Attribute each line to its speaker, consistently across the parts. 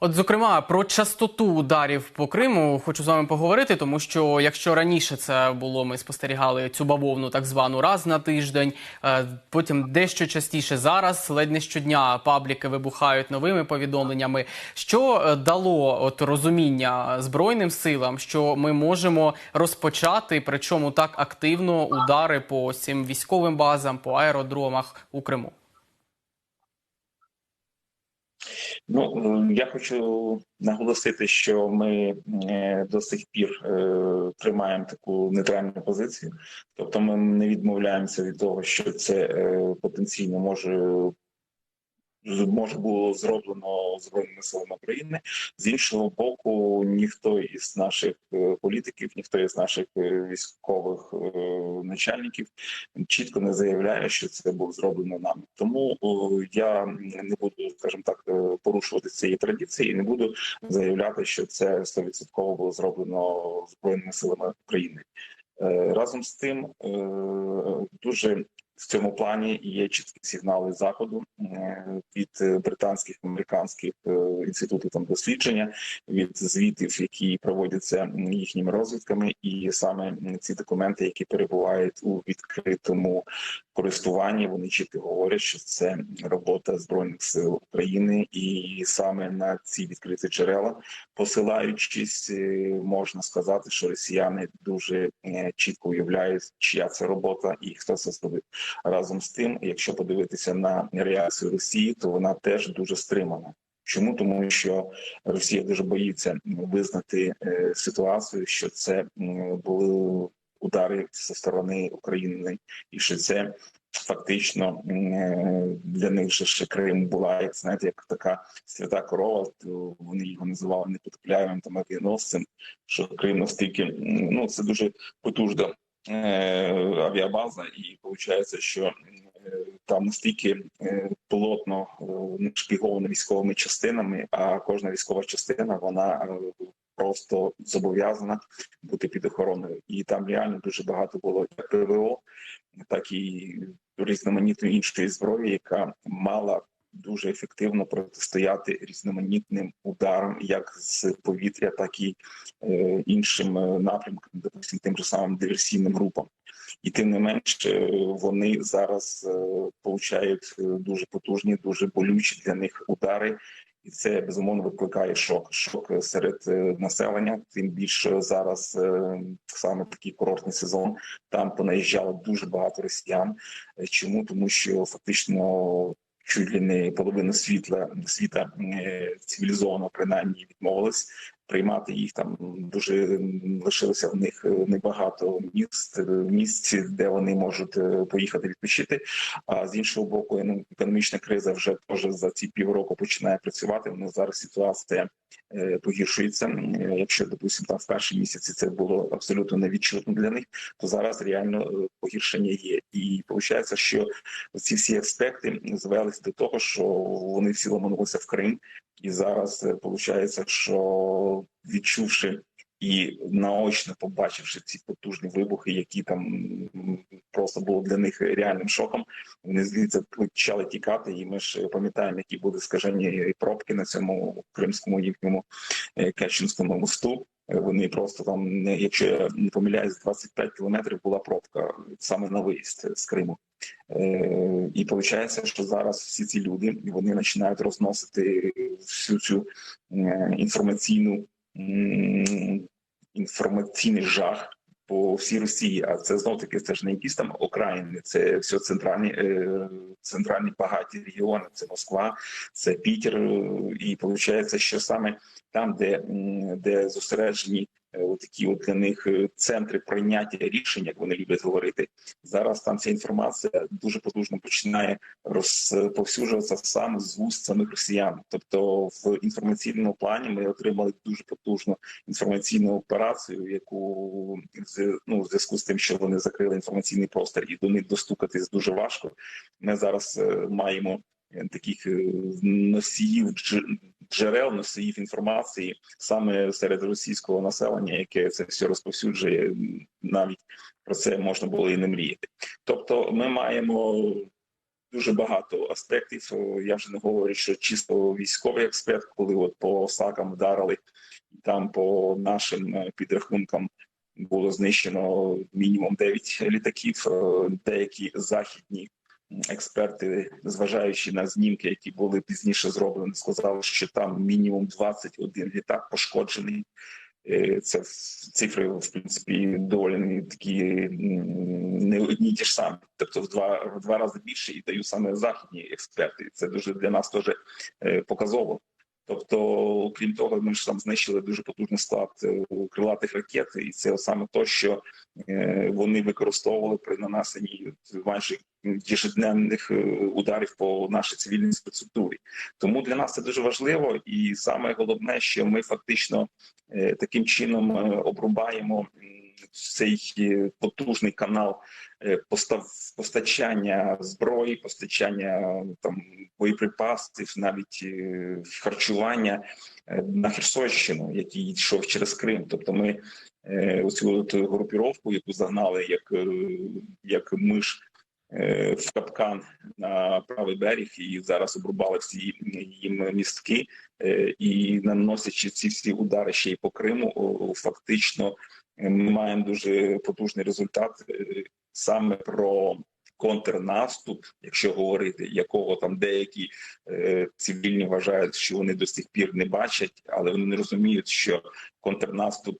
Speaker 1: От, зокрема, про частоту ударів по Криму хочу з вами поговорити, тому що якщо раніше це було, ми спостерігали цю бавовну так звану раз на тиждень, е, потім дещо частіше зараз, ледь не щодня пабліки вибухають новими повідомленнями. Що е, дало от розуміння збройним силам, що ми можемо розпочати, причому так активно удари по цим військовим базам, по аеродромах у Криму?
Speaker 2: Ну я хочу наголосити, що ми е, до сих пір е, тримаємо таку нейтральну позицію, тобто ми не відмовляємося від того, що це е, потенційно може. Може було зроблено збройними силами України з іншого боку, ніхто із наших е, політиків, ніхто із наших е, військових е, начальників чітко не заявляє, що це було зроблено нами. Тому я не буду, скажімо так, порушувати цієї традиції і не буду заявляти, що це 100% було зроблено збройними силами України. Разом з тим, дуже в цьому плані є чіткі сигнали заходу е, від британських американських е, інститутів там дослідження, від звітів, які проводяться їхніми розвідками, і саме ці документи, які перебувають у відкритому користуванні, вони чітко говорять, що це робота збройних сил України, і саме на ці відкриті джерела, посилаючись, е, можна сказати, що росіяни дуже чітко уявляють, чия це робота і хто це зробив. Разом з тим, якщо подивитися на реакцію Росії, то вона теж дуже стримана. Чому тому, що Росія дуже боїться визнати е, ситуацію, що це були удари зі сторони України, і що це фактично е, для них же ще Крим була як знаєте, як така свята корова. То вони його називали непотопляємим там авіаносцем. Що Крим настільки ну це дуже потужна е, авіабаза, і виходить, що е, там настільки е, плотно е, нашпіговано військовими частинами, а кожна військова частина вона е, просто зобов'язана бути під охороною, і там реально дуже багато було ПВО, так і різноманітної іншої зброї, яка мала дуже ефективно протистояти різноманітним ударам, як з повітря, так і е, іншим е, напрямкам, допустим, тим же самим диверсійним групам. І тим не менш е, вони зараз е, получають дуже потужні, дуже болючі для них удари, і це безумовно викликає шок. Шок серед населення. Тим більше зараз саме такий курортний сезон. Там понаїжджало дуже багато росіян. Чому тому, що фактично чуть ли не половина світла світа е, цивілізовано принаймні відмовилась приймати їх там дуже лишилося в них е, небагато міст е, місць, де вони можуть е, поїхати відпочити. А з іншого боку, ну, економічна криза вже теж за ці півроку починає працювати. У нас зараз ситуація погіршується. Якщо допустимо, там в перші місяці це було абсолютно невідчутно для них, то зараз реально погіршення є. І виходить, що ці всі аспекти звелися до того, що вони всі ломанулися в Крим. І зараз виходить, що відчувши і наочно побачивши ці потужні вибухи, які там просто було для них реальним шоком, вони звідси почали тікати. І ми ж пам'ятаємо, які були скажені пробки на цьому кримському їхньому е, Керченському мосту. Вони просто там, не якщо я не помиляюсь, 25 кілометрів була пробка саме на виїзд з Криму. Е, І виходить, що зараз всі ці люди вони починають розносити всю цю е, інформаційну інформаційний жах по всій Росії. А це знов таки це ж не якісь там окраїни, це все центральні е, центральні багаті регіони. Це Москва, це Пітер. е, І виходить, що саме там, де, де зосереджені е, такі от для них е, центри прийняття рішень, як вони люблять говорити, зараз там ця інформація дуже потужно починає розповсюджуватися саме з вуст самих росіян. Тобто, в інформаційному плані ми отримали дуже потужну інформаційну операцію, яку ну, в зв'язку з тим, що вони закрили інформаційний простір, і до них достукатись дуже важко. Ми зараз е, маємо таких е, носіїв джерел, носіїв інформації саме серед російського населення, яке це все розповсюджує. Навіть про це можна було і не мріяти. Тобто, ми маємо дуже багато аспектів. Я вже не говорю, що чисто військовий експерт, коли от по сакам вдарили, і там по нашим е, підрахункам було знищено мінімум 9 літаків. Е, Деякі західні експерти, зважаючи на знімки, які були пізніше зроблені, сказали, що там мінімум 21 літак пошкоджений. Е, Це цифри, в принципі, доволі такі не одні ті ж самі. Тобто в два в два рази більше і дають саме західні експерти. Це дуже для нас теж е, показово. Тобто, крім того, ми ж там знищили дуже потужний склад е, крилатих ракет, і це саме то, що е, вони використовували при нанесенні майже ежедневних е, ударів по нашій цивільній інфраструктурі. Тому для нас це дуже важливо, і саме головне, що ми фактично таким чином обрубаємо цей е, потужний канал е, постав постачання зброї, постачання там боєприпасів, навіть е, харчування на Херсонщину, який йшов через Крим. Тобто, ми оцю групіровку, яку загнали як, як миш в капкан на правий берег, і зараз обрубали всі їм містки, і наносячи ці всі удари ще й по Криму, фактично ми маємо дуже потужний результат е, саме про контрнаступ, якщо говорити, якого там деякі е, цивільні вважають, що вони до сих пір не бачать, але вони не розуміють, що контрнаступ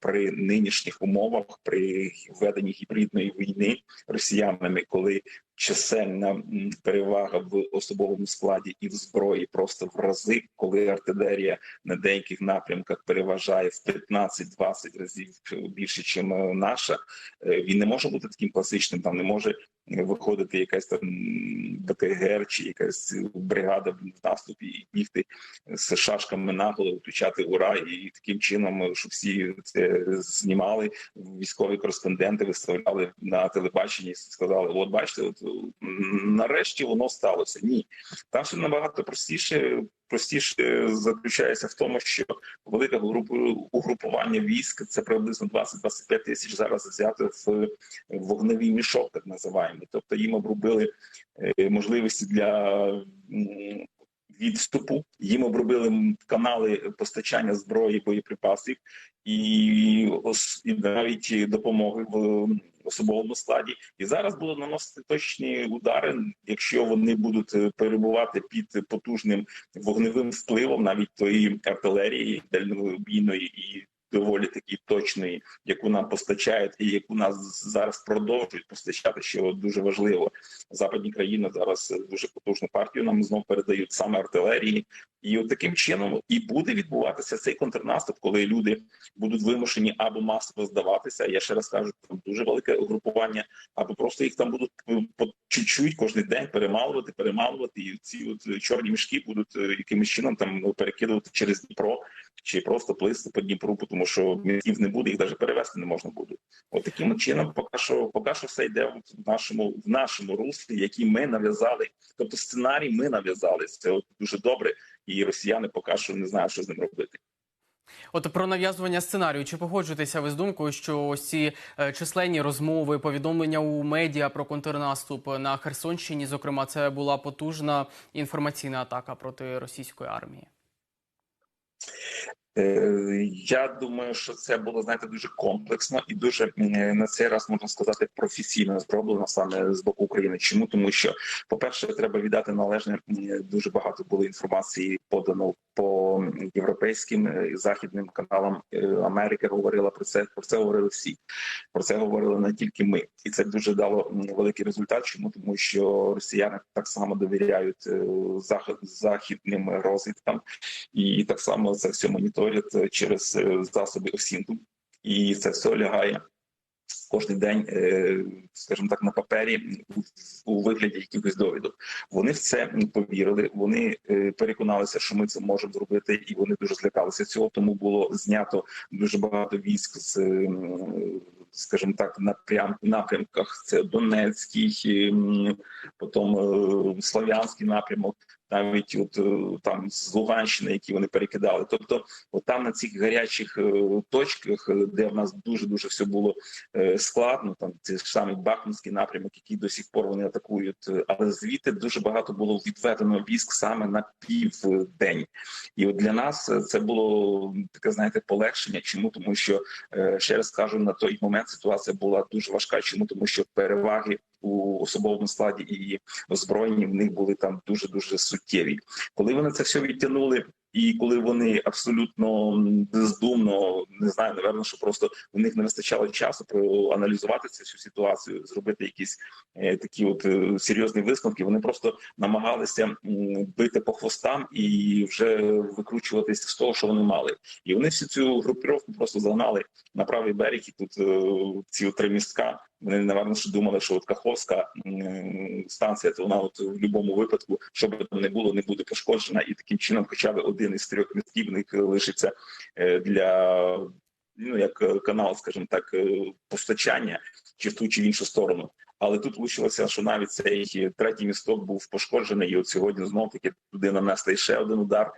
Speaker 2: при нинішніх умовах, при веденні гібридної війни росіянами, коли чисельна перевага в особовому складі і в зброї просто в рази, коли артилерія на деяких напрямках переважає в 15-20 разів більше, ніж наша, е, він не може бути таким класичним. Там не може виходити якась там БТГР чи якась бригада в наступі і бігти з шашками наголо, включати ура, і таким чином, щоб всі це знімали, військові кореспонденти виставляли на телебаченні, сказали: от бачите, от нарешті воно сталося. Ні, там все набагато простіше. Простіше заключається в тому, що велике групу угрупування військ це приблизно 20-25 тисяч зараз взято в вогневий мішок, так називаємо. Тобто їм обробили е, можливості для відступу, їм обробили канали постачання зброї, боєприпасів і, і навіть допомоги в особовому складі. І зараз будуть наносити точні удари, якщо вони будуть е, перебувати під потужним вогневим впливом, навіть тої артилерії дальнобійної і доволі таки точної, яку нам постачають, і яку нас зараз продовжують постачати, що дуже важливо. Западні країни зараз дуже потужну партію нам знов передають саме артилерії, і от таким чином і буде відбуватися цей контрнаступ, коли люди будуть вимушені або масово здаватися. Я ще раз кажу, там дуже велике угрупування, або просто їх там будуть по чуть-чуть кожен день перемалувати, перемалувати, і ці от чорні мішки будуть е, якимось чином там ну, перекидувати через Дніпро чи просто плисти по Дніпру, тому що містів не буде, їх навіть перевезти не можна буде. От таким чином, поки що, поки що все йде в нашому в нашому руслі, який ми нав'язали. Тобто сценарій ми нав'язали. Це от дуже добре, і росіяни поки що не знають, що з ним робити.
Speaker 1: От про нав'язування сценарію. Чи погоджуєтеся ви з думкою, що ось ці е, численні розмови, повідомлення у медіа про контрнаступ на Херсонщині, зокрема, це була потужна інформаційна атака проти російської армії?
Speaker 2: Е, Я думаю, що це було знаєте дуже комплексно і дуже на цей раз можна сказати професійно зроблено саме з боку України. Чому тому, що по перше, треба віддати належне дуже багато було інформації подано по європейським е, західним каналам Е, Америки. Говорила про це. Про це говорили всі. Про це говорили не тільки ми, і це дуже дало великий результат. Чому тому, що росіяни так само довіряють е, захід західним розвідкам, і так само це все моніторять через засоби осінту, і це все лягає кожен день, е, скажімо так, на папері у- вигляді якихось довідок. Вони в це повірили. Вони е, переконалися, що ми це можемо зробити, і вони дуже злякалися цього. Тому було знято дуже багато військ з. м, Скажімо так, напрям напрямках це Донецький, потім е, Слов'янський напрямок. Навіть от е, там з Луганщини, які вони перекидали. Тобто, от там на цих гарячих е, точках, е, де в нас дуже дуже все було складно, там цей ж самий Бахмутський напрямок, який до сих пор вони атакують, але звідти дуже багато було відведено військ саме на південь. І от для нас це було таке, знаєте, полегшення. Чому тому, що ще раз кажу, на той момент ситуація була дуже важка. Чому тому, що переваги у особовому складі і озброєнні в них були там дуже дуже суттєві. Коли вони це все відтягнули. І коли вони абсолютно бездумно не знаю, напевно, що просто у них не вистачало часу проаналізувати цю всю ситуацію, зробити якісь е, такі от е, серйозні висновки. Вони просто намагалися м, бити по хвостам і вже викручуватися з того, що вони мали. І вони всю цю групіровку просто загнали на правий берег. І тут е, ці три містка. Вони напевно, що думали, що от Каховська станція, то вона от в будь-якому випадку, що би там не було, не буде пошкоджена, і таким чином, хоча б один із трьох містків лишиться е, для ну як е, канал, скажімо так, е, постачання чи в ту чи в іншу сторону. Але тут вийшлося, що навіть цей третій місток був пошкоджений, і от сьогодні знов таки туди нанесли ще один удар.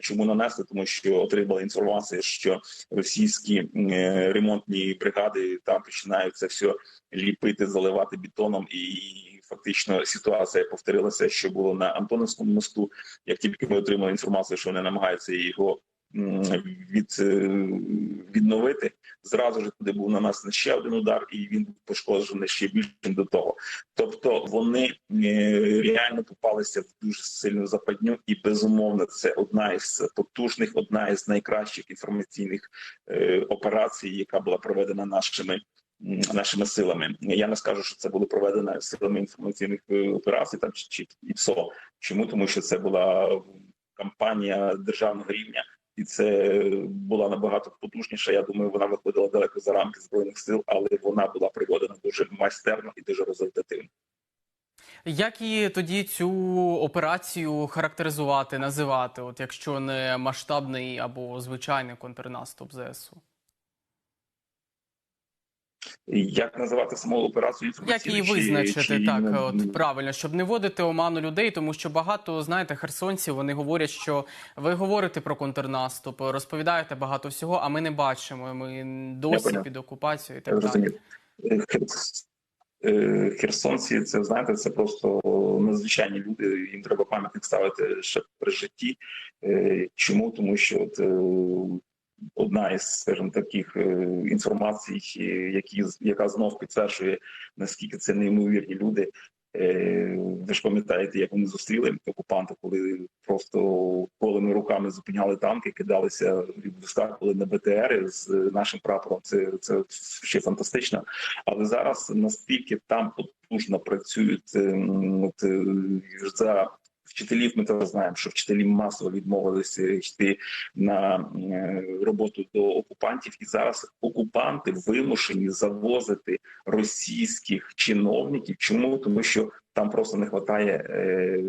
Speaker 2: Чому нанесли? Тому що отримали інформацію, що російські е, ремонтні бригади там починають це все ліпити, заливати бетоном, і фактично ситуація повторилася, що було на Антоновському мосту. Як тільки ми отримали інформацію, що вони намагаються його від, е, відновити, зразу ж туди був нанесений ще один удар, і він був пошкоджений ще більше до того. Тобто вони е, реально попалися в дуже сильну западню, і безумовно це одна із потужних, одна із найкращих інформаційних е, операцій, яка була проведена нашими. Нашими силами я не скажу, що це було проведено силами інформаційних операцій, там чи, чи ІПСО. Чому тому, що це була кампанія державного рівня, і це була набагато потужніша. Я думаю, вона виходила далеко за рамки збройних сил, але вона була проведена дуже майстерно і дуже результативно.
Speaker 1: Як і тоді цю операцію характеризувати, називати, от якщо не масштабний або звичайний контрнаступ ЗСУ?
Speaker 2: Як називати саму операцію
Speaker 1: Як її визначити
Speaker 2: чи,
Speaker 1: так,
Speaker 2: ну,
Speaker 1: от правильно, щоб не вводити оману людей, тому що багато знаєте, херсонців вони говорять, що ви говорите про контрнаступ, розповідаєте багато всього, а ми не бачимо. Ми досі під окупацією і так далі.
Speaker 2: Е, е, Херсонці, це знаєте, це просто надзвичайні люди. Їм треба пам'ятник ставити ще при житті. Е, Чому? Тому що от, одна із, скажімо, таких е, інформацій, е, які яка знов підтверджує наскільки це неймовірні люди. Е, Ви ж пам'ятаєте, як вони зустріли окупанта, коли просто голими руками зупиняли танки, кидалися вискакували на БТРи з нашим прапором. Це це ще фантастично. Але зараз настільки там потужно працюють ем, от, за вчителів. Ми теж знаємо, що вчителі масово відмовилися йти на е, роботу до окупантів, і зараз окупанти вимушені завозити російських чиновників. Чому тому, що там просто не вистачає е,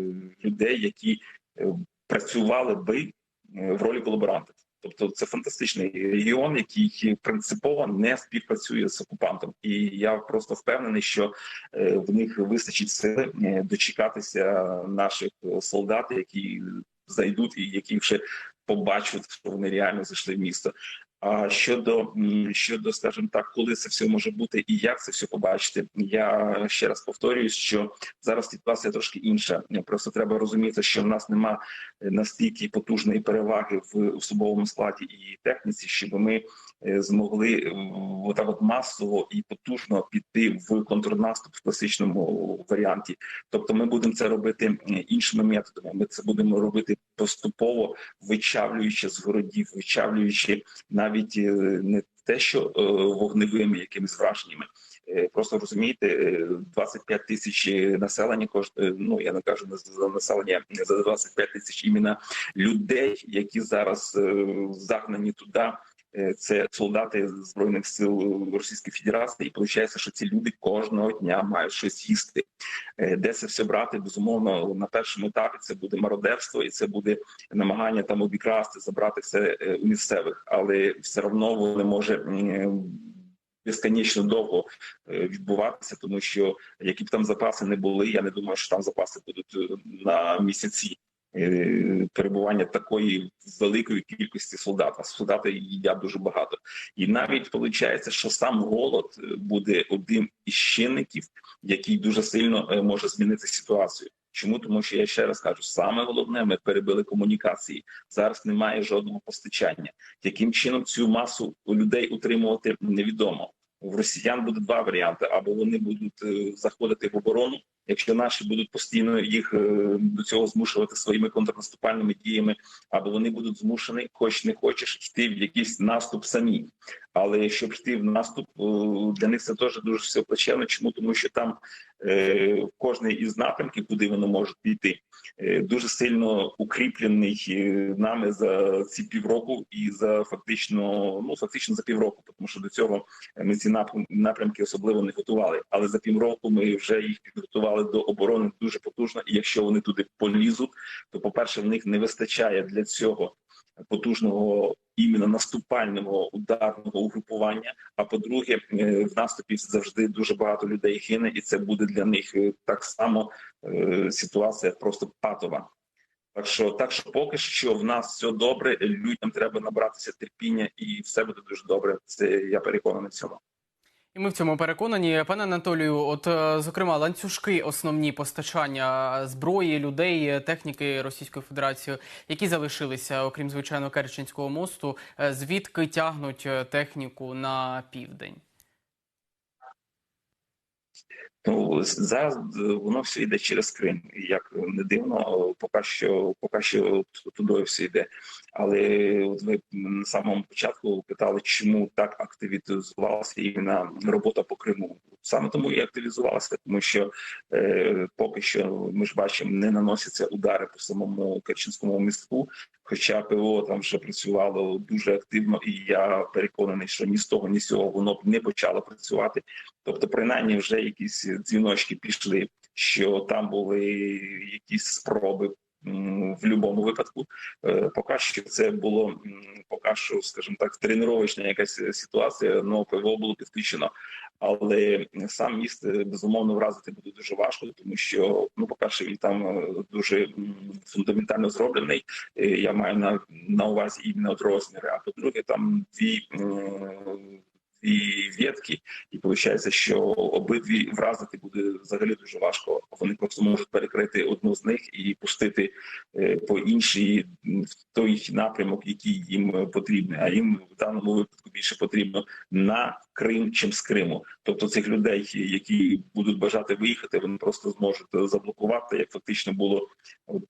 Speaker 2: людей, які е, працювали би в ролі колаборантів. Тобто це фантастичний регіон, який принципово не співпрацює з окупантом, і я просто впевнений, що е, в них вистачить сили е, дочекатися наших солдат, які зайдуть і які вже побачать, що вони реально зайшли в місто. А щодо щодо, скажімо так, коли це все може бути і як це все побачити, я ще раз повторюю, що зараз ситуація трошки інша. Просто треба розуміти, що в нас нема настільки потужної переваги в особовому складі і техніці, щоб ми е, змогли е, отак от масово і потужно піти в контрнаступ в класичному варіанті. Тобто, ми будемо це робити е, іншими методами. Ми це будемо робити поступово, вичавлюючи з городів, вичавлюючи навіть е, не те, що е, вогневими якимись враженнями. Е, Просто розумієте, е, 25 тисяч населення коштує. Ну я не кажу не за населення за 25 тисяч іменно людей, які зараз загнані туди. Е, Це солдати збройних сил Російської Федерації, і виходить, що ці люди кожного дня мають щось їсти. Е, Де це все брати? Безумовно, на першому етапі це буде мародерство, і це буде намагання там обікрасти, забрати все е, у місцевих, але все одно воно може безконечно довго відбуватися, тому що які б там запаси не були, я не думаю, що там запаси будуть на місяці. Е, перебування такої великої кількості солдат. А солдати їдять дуже багато. І навіть виходить, що сам голод е, буде одним із чинників, який дуже сильно е, може змінити ситуацію. Чому тому, що я ще раз кажу, саме головне, ми перебили комунікації. Зараз немає жодного постачання. Яким чином цю масу людей утримувати невідомо. В росіян буде два варіанти: або вони будуть заходити в оборону, якщо наші будуть постійно їх е, до цього змушувати своїми контрнаступальними діями, або вони будуть змушені, хоч не хочеш, йти в якийсь наступ самі. Але щоб йти в наступ, для них це теж дуже все плачевно. Чому тому, що там е, кожний із напрямків, куди вони можуть піти, е, дуже сильно укріплений е, нами за ці півроку і за фактично, ну фактично за півроку, тому що до цього ми ці напрям- напрямки особливо не готували. Але за півроку ми вже їх підготували до оборони дуже потужно. І якщо вони туди полізуть, то по перше, в них не вистачає для цього потужного іменно наступального ударного угрупування. А по-друге, е, в наступі завжди дуже багато людей гине, і це буде для них е, так само е, ситуація просто патова. Так що, так що поки що в нас все добре. Людям треба набратися терпіння, і все буде дуже добре. Це я переконаний в цьому.
Speaker 1: І ми в цьому переконані. Пане Анатолію, от е, зокрема, ланцюжки основні постачання зброї, людей, техніки Російської Федерації, які залишилися, окрім звичайно Керченського мосту, е, звідки тягнуть е, техніку на південь?
Speaker 2: Ну зараз е, воно все йде через Крим. Як не дивно, поки що поки що туди все йде. Але от ви на самому початку питали, чому так активізувалася іменно робота по Криму. Саме тому і активізувалася, тому що е, поки що ми ж бачимо, не наносяться удари по самому Керченському містку. Хоча ПВО там вже працювало дуже активно, і я переконаний, що ні з того, ні з цього воно б не почало працювати. Тобто, принаймні, вже якісь дзвіночки пішли, що там були якісь спроби. В будь-якому випадку, Е, поки що це було поки що, скажімо так, тренувачна якась ситуація. Ну ПВО було підключено, але сам міст е, безумовно вразити буде дуже важко, тому що ну, по перше, він там е, дуже фундаментально зроблений. Я маю на, на увазі іменно от розміри. А по-друге, там дві. Дві ветки, і виходить, що обидві вразити буде взагалі дуже важко. Вони просто можуть перекрити одну з них і пустити е, по іншій в той напрямок, який їм потрібний. А їм в даному випадку більше потрібно на Крим, чим з Криму. Тобто цих людей, які будуть бажати виїхати, вони просто зможуть заблокувати, як фактично було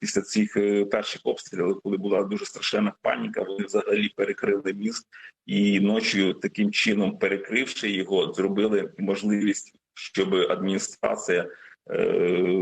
Speaker 2: після цих е, перших обстрілів, коли була дуже страшенна паніка. Вони взагалі перекрили міст і ночі таким чином, перекривши його, зробили можливість, щоб адміністрація. е,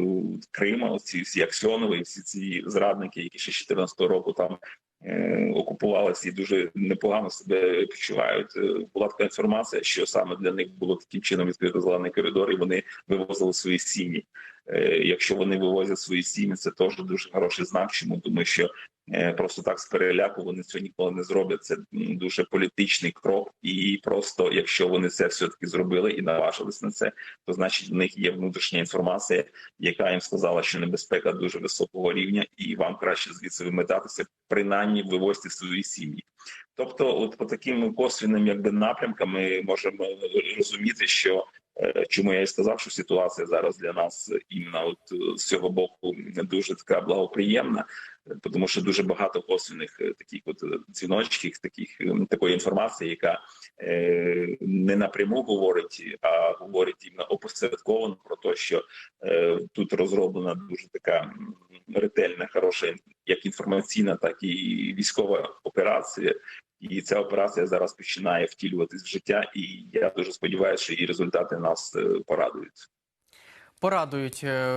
Speaker 2: Крима, оці всі Аксьонови, всі ці зрадники, які ще з 14 року там е, окупувалися і дуже непогано себе почувають. Е, Була така інформація, що саме для них було таким чином відкрито зелений коридор, і вони вивозили свої сім'ї. Е, Якщо вони вивозять свої сім'ї, це теж дуже хороший знак. Чому тому, що е, просто так з переляку вони цього ніколи не зроблять. Це дуже політичний крок, і просто якщо вони це все таки зробили і наважились на це, то значить в них є внутрішня інформація, яка їм сказала, що небезпека дуже високого рівня, і вам краще звідси виметатися, принаймні вивозьте свої сім'ї. Тобто, от по таким косвінним якби напрямкам ми можемо розуміти, що е, чому я і сказав, що ситуація зараз для нас іменно от е, з цього боку не дуже така благоприємна, е, тому що дуже багато косвіних е, таких от е, дзвіночків, таких е, такої інформації, яка е, не напряму говорить, а говорить іменно опосередковано про те, що е, тут розроблена дуже така ретельна, хороша як інформаційна, так і військова операція. І ця операція зараз починає втілюватись в життя, і я дуже сподіваюся, що її результати нас е, порадують.
Speaker 1: Порадують. е,